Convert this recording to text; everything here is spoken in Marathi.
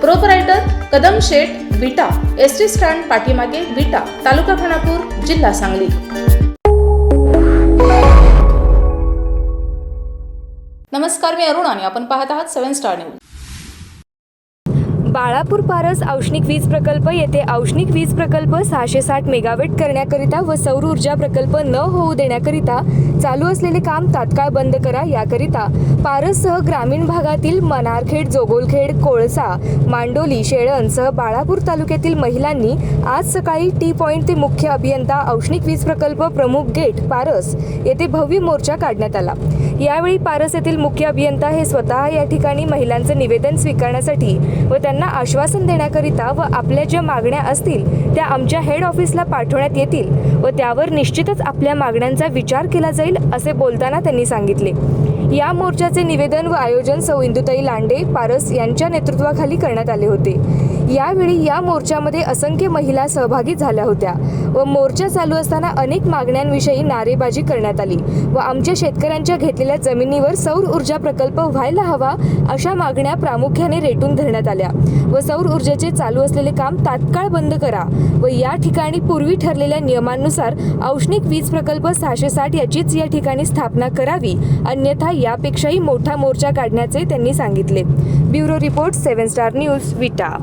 प्रोपरायटर कदम शेठ विटा एस टी स्टँड पाठीमागे विटा तालुका खानापूर जिल्हा सांगली नमस्कार मी अरुण आणि आपण पाहत आहात seven star news Balapur Paras औष्णिक वीज प्रकल्प येथे औष्णिक वीज प्रकल्प सहाशे साठ मेगावेट करण्याकरिता व सौर ऊर्जा प्रकल्प न होऊ देण्याकरिता चालू असलेले काम तात्काळ बंद करा याकरिता पारससह ग्रामीण भागातील मनारखेड जोगोलखेड कोळसा मांडोली शेळणसह बाळापूर तालुक्यातील महिलांनी आज सकाळी टी पॉईंट ते मुख्य अभियंता औष्णिक वीज प्रकल्प प्रमुख गेट पारस येथे भव्य मोर्चा काढण्यात आला. यावेळी पारस येथील मुख्य अभियंता हे स्वतः या ठिकाणी महिलांचं निवेदन स्वीकारण्यासाठी व त्यांना त्यांना आश्वासन देण्याकरिता व आपल्या ज्या मागण्या असतील त्या आमच्या हेड ऑफिसला पाठवण्यात येतील व त्यावर निश्चितच आपल्या मागण्यांचा विचार केला जाईल असे बोलताना त्यांनी सांगितले. या मोर्चाचे निवेदन व आयोजन सौ इंदुताई लांडे पारस यांच्या नेतृत्वाखाली करण्यात आले होते. यावेळी या मोर्चामध्ये असंख्य महिला सहभागी झाल्या होत्या व मोर्चा चालू असताना अनेक मागण्यांविषयी नारेबाजी करण्यात आली व आमच्या शेतकऱ्यांच्या घेतलेल्या जमिनीवर सौर ऊर्जा प्रकल्प व्हायला हवा अशा मागण्या प्रामुख्याने रेटून धरण्यात आल्या व सौर ऊर्जेचे चालू असलेले काम तात्काळ बंद करा व या ठिकाणी पूर्वी ठरलेल्या नियमांनुसार औष्णिक वीज प्रकल्प सहाशे साठ याचीच या ठिकाणी स्थापना करावी अन्यथा यापेक्षाही मोठा मोर्चा काढण्याचे त्यांनी सांगितले. Bureau report seven star news Vita.